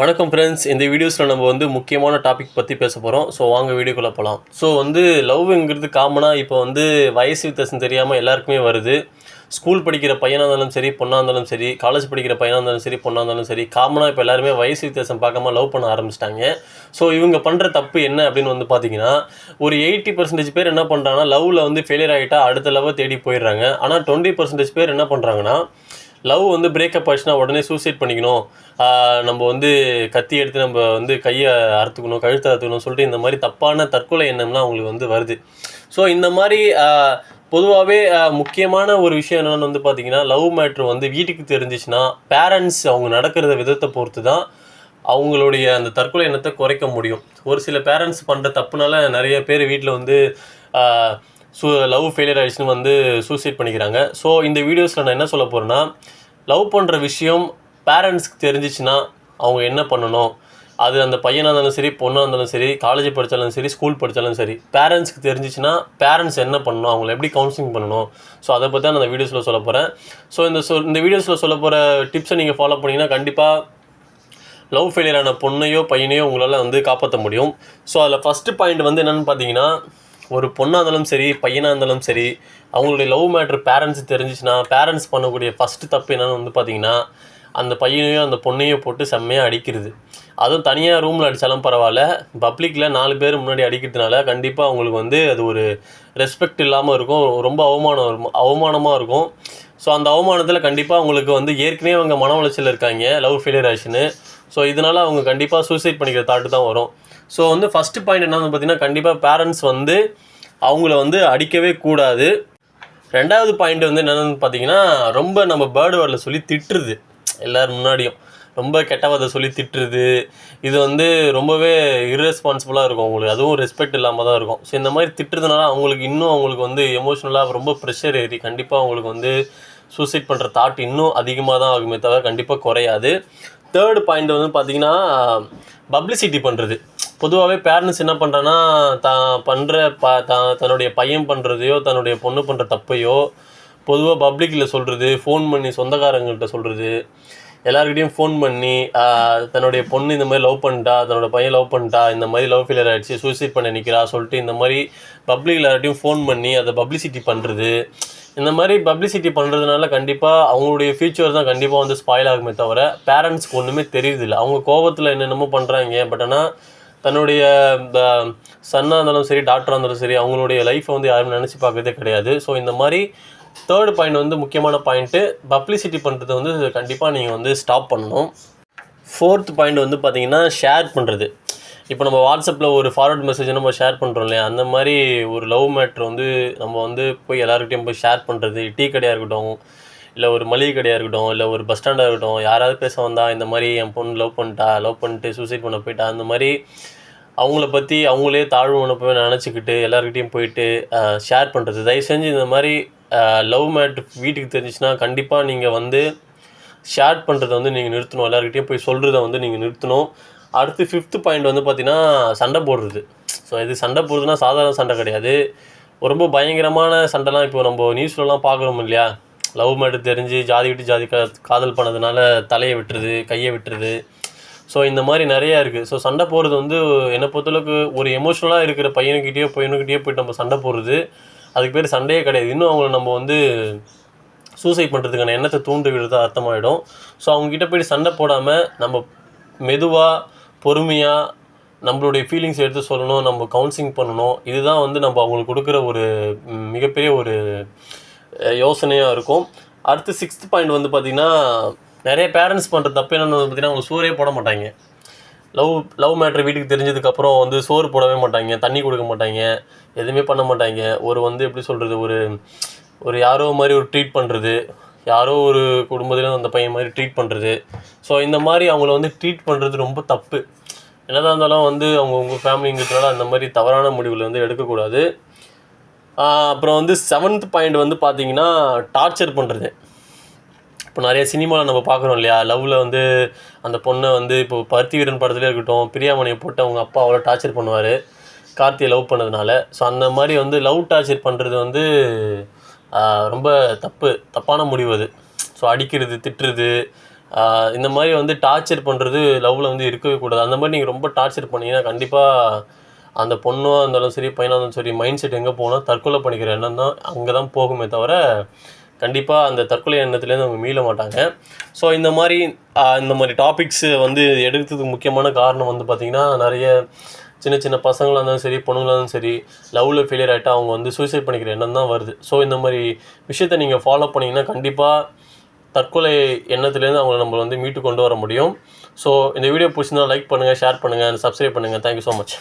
வணக்கம் ஃப்ரெண்ட்ஸ் இந்த வீடியோஸில் நம்ம வந்து முக்கியமான டாபிக் பற்றி பேச போகிறோம் ஸோ வாங்க வீடியோக்குள்ளே போகலாம் ஸோ வந்து லவ்ங்கிறது காமனாக இப்போ வந்து வயசு வித்தியாசம் தெரியாமல் எல்லாருக்குமே வருது. ஸ்கூல் படிக்கிற பையனாக இருந்தாலும் சரி பொண்ணாக இருந்தாலும் சரி காலேஜ் படிக்கிற பையனாக இருந்தாலும் சரி பொண்ணாக இருந்தாலும் சரி காமனாக இப்போ எல்லாருமே வயசு வித்தியாசம் பார்க்காம லவ் பண்ண ஆரம்பிச்சிட்டாங்க. ஸோ இவங்க பண்ணுற தப்பு என்ன அப்படின்னு வந்து பார்த்தீங்கன்னா ஒரு எயிட்டி பர்சன்டேஜ் பேர் என்ன பண்ணுறாங்கன்னா லவ்வில் வந்து ஃபெயிலியர் ஆகிட்டா அடுத்த லவ்வை தேடி போயிடுறாங்க. ஆனால் டுவெண்ட்டி பர்சன்டேஜ் பேர் என்ன பண்ணுறாங்கன்னா லவ் வந்து பிரேக்கப் ஆச்சுன்னா உடனே சூசைட் பண்ணிக்கணும். நம்ம வந்து கத்தி எடுத்து நம்ம வந்து கையை அறுத்துக்கணும் கழுத்தை அறுத்துக்கணும் சொல்லிட்டு இந்த மாதிரி தப்பான தற்கொலை எண்ணம்லாம் அவங்களுக்கு வந்து வருது. ஸோ இந்த மாதிரி பொதுவாகவே முக்கியமான ஒரு விஷயம் என்னென்னு வந்து பார்த்தீங்கன்னா லவ் மேட்ரு வந்து வீட்டுக்கு தெரிஞ்சிச்சுன்னா பேரண்ட்ஸ் அவங்க நடக்கிறத விதத்தை பொறுத்து தான் அவங்களுடைய அந்த தற்கொலை எண்ணத்தை குறைக்க முடியும். ஒரு சில பேரண்ட்ஸ் பண்ணுற தப்புனால நிறைய பேர் வீட்டில் வந்து சு லவ் ஃபெயிலியர் ஆயிடுச்சுன்னு வந்து சூசைட் பண்ணிக்கிறாங்க. ஸோ இந்த வீடியோஸில் நான் என்ன சொல்ல போகிறேன்னா லவ் பண்ணுற விஷயம் பேரண்ட்ஸ்க்கு தெரிஞ்சிச்சுன்னா அவங்க என்ன பண்ணணும்? அது அந்த பையனாக இருந்தாலும் சரி பொண்ணாக இருந்தாலும் சரி காலேஜ் படித்தாலும் சரி ஸ்கூல் படித்தாலும் சரி பேரண்ட்ஸ்க்கு தெரிஞ்சிச்சுன்னா பேரண்ட்ஸ் என்ன பண்ணணும்? அவங்கள எப்படி கவுன்சிலிங் பண்ணணும்? ஸோ அதை பற்றி தான் நான் அந்த வீடியோஸில் சொல்ல போகிறேன் ஸோ இந்த சொ இந்த வீடியோஸில் சொல்ல போகிற டிப்ஸை நீங்கள் ஃபாலோ பண்ணிங்கன்னா கண்டிப்பாக லவ் ஃபெயிலியரான பொண்ணையோ பையனையோ உங்களால் வந்து காப்பாற்ற முடியும். ஸோ அதில் ஃபஸ்ட்டு பாயிண்ட் வந்து என்னென்னு பார்த்தீங்கன்னா ஒரு பொண்ணாக இருந்தாலும் சரி பையனாக இருந்தாலும் சரி அவங்களுடைய லவ் மேட்ரு பேரண்ட்ஸ் தெரிஞ்சிச்சுன்னா பேரண்ட்ஸ் பண்ணக்கூடிய ஃபஸ்ட்டு தப்பு என்னென்னு வந்து பார்த்தீங்கன்னா அந்த பையனையோ அந்த பொண்ணையோ போட்டு செம்மையாக அடிக்கிறது. அதுவும் தனியாக ரூமில் அடித்தாலும் பரவாயில்ல. பப்ளிக்கில் நாலு பேர் முன்னாடி அடிக்கிறதுனால கண்டிப்பாக அவங்களுக்கு வந்து அது ஒரு ரெஸ்பெக்ட் இல்லாமல் இருக்கும். ரொம்ப அவமானம் இருக்கும். அவமானமாக இருக்கும். ஸோ அந்த அவமானத்தில் கண்டிப்பாக அவங்களுக்கு வந்து ஏற்கனவே அவங்க மன உளைச்சல் இருக்காங்க. லவ் ஃபெயிலியர் ஆச்சுன்னு. ஸோ இதனால் அவங்க கண்டிப்பாக சூசைட் பண்ணிக்கிற தாட்டு தான் வரும். ஸோ வந்து ஃபஸ்ட்டு பாயிண்ட் என்னன்னு பார்த்தீங்கன்னா கண்டிப்பாக பேரண்ட்ஸ் வந்து அவங்கள வந்து அடிக்கவே கூடாது. ரெண்டாவது பாயிண்ட் வந்து என்னென்னு பார்த்தீங்கன்னா ரொம்ப நம்ம பேர்டு வேர்டில் சொல்லி திட்டுறது. எல்லோரும் முன்னாடியும். ரொம்ப கெட்டவதை சொல்லி திட்டுறது. இது வந்து ரொம்பவே இர்ரெஸ்பான்சிபிளாக இருக்கும் அவங்களுக்கு அதுவும் ரெஸ்பெக்ட் இல்லாமல் தான் இருக்கும். ஸோ இந்த மாதிரி திட்டுறதுனால அவங்களுக்கு இன்னும் அவங்களுக்கு வந்து எமோஷ்னலாக ரொம்ப ப்ரெஷர் ஏறி கண்டிப்பாக அவங்களுக்கு வந்து சூசைட் பண்ணுற தாட் இன்னும் அதிகமாக தான் ஆகுமே தவிர கண்டிப்பாக குறையாது. தேர்டு பாயிண்ட் வந்து பார்த்தீங்கன்னா பப்ளிசிட்டி பண்ணுறது பொதுவாகவே பேரண்ட்ஸ் என்ன பண்ணுறேன்னா தான் பண்ணுற ப தான் தன்னுடைய பையன் பண்ணுறதையோ தன்னுடைய பொண்ணு பண்ணுற தப்பையோ பொதுவாக பப்ளிக்கில் சொல்கிறது ஃபோன் பண்ணி சொந்தக்காரங்கள்ட்ட சொல்கிறது எல்லாருக்கிட்டையும் ஃபோன் பண்ணி தன்னுடைய பொண்ணு இந்த மாதிரி லவ் பண்ணிட்டா தன்னோட பையன் லவ் பண்ணிட்டா இந்த மாதிரி லவ் ஃபெயிலியர் ஆகிடுச்சு சூசைட் பண்ண நிற்கிறா சொல்லிட்டு இந்த மாதிரி பப்ளிக் எல்லார்ட்டையும் ஃபோன் பண்ணி அதை பப்ளிசிட்டி பண்ணுறது இந்த மாதிரி பப்ளிசிட்டி பண்ணுறதுனால கண்டிப்பாக அவங்களுடைய ஃபியூச்சர் தான் கண்டிப்பாக வந்து ஸ்பாயில் ஆகுமே தவிர பேரண்ட்ஸ்க்கு ஒன்றுமே தெரியுதில்ல அவங்க கோபத்தில் என்னென்னமோ பண்ணுறாங்க பட் ஆனால் தன்னுடைய சன்னாக இருந்தாலும் சரி டாக்டராக இருந்தாலும் சரி அவங்களுடைய லைஃப்பை வந்து யாரும் நினச்சி பார்க்கறதே கிடையாது. ஸோ இந்த மாதிரி தேர்டு பாயிண்ட் வந்து முக்கியமான பாயிண்ட்டு பப்ளிசிட்டி பண்ணுறது வந்து கண்டிப்பாக நீங்கள் வந்து ஸ்டாப் பண்ணணும். ஃபோர்த் பாயிண்ட் வந்து பார்த்தீங்கன்னா ஷேர் பண்ணுறது இப்போ நம்ம வாட்ஸ்அப்பில் ஒரு ஃபார்வர்ட் மெசேஜ் நம்ம ஷேர் பண்ணுறோம் இல்லையா? அந்த மாதிரி ஒரு லவ் மேட்ரு வந்து நம்ம வந்து போய் எல்லாருக்கிட்டையும் போய் ஷேர் பண்ணுறது டீ கடையாக இருக்கட்டும் இல்லை ஒரு மளிகை கடையாக இருக்கட்டும் இல்லை ஒரு பஸ் ஸ்டாண்டாக இருக்கட்டும் யாராவது பேச வந்தால் இந்த மாதிரி என் பொண்ணு லவ் பண்ணிட்டா லவ் பண்ணிட்டு சூசைட் பண்ண போயிட்டா அந்த மாதிரி அவங்கள பற்றி அவங்களே தாழ்வு மனப்பை நினச்சிக்கிட்டு எல்லாருக்கிட்டையும் போயிட்டு ஷேர் பண்ணுறது தயவு செஞ்சு இந்த மாதிரி லவ் மேட் வீட்டுக்கு தெரிஞ்சிச்சுன்னா கண்டிப்பாக நீங்கள் வந்து ஷேர் பண்ணுறதை வந்து நீங்கள் நிறுத்தணும். எல்லாருக்கிட்டையும் போய் சொல்கிறத வந்து நீங்கள் நிறுத்தணும். அடுத்து ஃபிஃப்த்து பாயிண்ட் வந்து பார்த்தீங்கன்னா சண்டை போடுறது. ஸோ இது சண்டை போடுறதுனா சாதாரண சண்டை கிடையாது. ரொம்ப பயங்கரமான சண்டைலாம் இப்போ நம்ம நியூஸ்லலாம் பார்க்குறோம் இல்லையா? லவ் மேட்டு தெரிஞ்சு ஜாதி விட்டு ஜாதி கா காதல் பண்ணதுனால தலையை விட்டுறது கையை விட்டுறது. ஸோ இந்த மாதிரி நிறையா இருக்குது ஸோ சண்டை போடுறது வந்து என்னை பொறுத்தளவுக்கு ஒரு எமோஷ்னலாக இருக்கிற பையனுக்கிட்டேயோ பையனுக்கிட்டேயோ போயிட்டு நம்ம சண்டை போடுறது அதுக்கு பேர் சண்டையே கிடையாது. இன்னும் அவங்கள நம்ம வந்து சூசைட் பண்ணுறதுக்கான எண்ணத்தை தூண்டு விடுறது அர்த்தமாயிடும். ஸோ அவங்ககிட்ட போயிட்டு சண்டை போடாமல் நம்ம மெதுவாக பொறுமையாக நம்மளுடைய ஃபீலிங்ஸ் எடுத்து சொல்லணும் நம்ம கவுன்சிலிங் பண்ணணும். இதுதான் வந்து நம்ம அவங்களுக்கு கொடுக்குற ஒரு மிகப்பெரிய ஒரு யோசனையாக இருக்கும். அடுத்து சிக்ஸ்த் பாயிண்ட் வந்து பார்த்திங்கன்னா நிறைய பேரண்ட்ஸ் பண்ணுற தப்பு என்னென்னு வந்து பார்த்திங்கன்னா அவங்க சோறே போட மாட்டாங்க. லவ் லவ் மேட்ரு வீட்டுக்கு தெரிஞ்சதுக்கப்புறம் வந்து சோறு போடவே மாட்டாங்க தண்ணி கொடுக்க மாட்டாங்க எதுவுமே பண்ண மாட்டாங்க. ஒரு வந்து எப்படி சொல்கிறது ஒரு ஒரு யாரோ மாதிரி ஒரு ட்ரீட் பண்ணுறது யாரோ ஒரு குடும்பத்திலும் அந்த பையன் மாதிரி ட்ரீட் பண்ணுறது ஸோ இந்த மாதிரி அவங்கள வந்து ட்ரீட் பண்ணுறது ரொம்ப தப்பு. என்னதான் இருந்தாலும் வந்து அவங்க உங்கள் ஃபேமிலிங்கிறதுனால அந்த மாதிரி தவறான முடிவில் வந்து எடுக்கக்கூடாது. அப்புறம் வந்து செவன்த் பாயிண்ட் வந்து பார்த்தீங்கன்னா டார்ச்சர் பண்ணுறது இப்போ நிறைய சினிமாவில் நம்ம பார்க்குறோம் இல்லையா? லவ்வில் வந்து அந்த பொண்ணை வந்து இப்போ பருத்தி வீரன் படத்துலேயே இருக்கட்டும் பிரியாமணியை போட்டு அவங்க அப்பா அவ்வளோ டார்ச்சர் பண்ணுவார். கார்த்தியை லவ் பண்ணதுனால. ஸோ அந்த மாதிரி வந்து லவ் டார்ச்சர் பண்ணுறது வந்து ரொம்ப தப்பு தப்பான முடிவு அது. ஸோ அடிக்கிறது திட்டுறது இந்த மாதிரி வந்து டார்ச்சர் பண்ணுறது லவ்வில் வந்து இருக்கவே கூடாது. அந்த மாதிரி நீங்கள் ரொம்ப டார்ச்சர் பண்ணீங்கன்னா கண்டிப்பாக அந்த பொண்ணோ இருந்தாலும் சரி பையனாக இருந்தாலும் சரி மைண்ட் செட் எங்கே போனால் தற்கொலை பண்ணிக்கிற எண்ணம் தான் அங்கே தான் போகுமே தவிர கண்டிப்பாக அந்த தற்கொலை எண்ணத்துலேருந்து அவங்க மீள மாட்டாங்க. ஸோ இந்த மாதிரி இந்த மாதிரி டாபிக்ஸ் வந்து எடுக்கிறதுக்கு முக்கியமான காரணம் வந்து பார்த்திங்கன்னா நிறைய சின்ன சின்ன பசங்களாக இருந்தாலும் சரி பொண்ணுங்களாக இருந்தாலும் சரி லவ்வில் ஃபெயிலியர் ஆகிட்டா அவங்க வந்து சூசைட் பண்ணிக்கிற எண்ணம் தான் வருது. ஸோ இந்த மாதிரி விஷயத்தை நீங்கள் ஃபாலோ பண்ணிங்கன்னா கண்டிப்பாக தற்கொலை எண்ணத்துலேருந்து அவங்கள நம்ம வந்து மீட்டு கொண்டு வர முடியும். ஸோ இந்த வீடியோ பிடிச்சிருந்தால் லைக் பண்ணுங்கள் ஷேர் பண்ணுங்கள் சப்ஸ்கிரைப் பண்ணுங்கள் தேங்க்யூ ஸோ மச்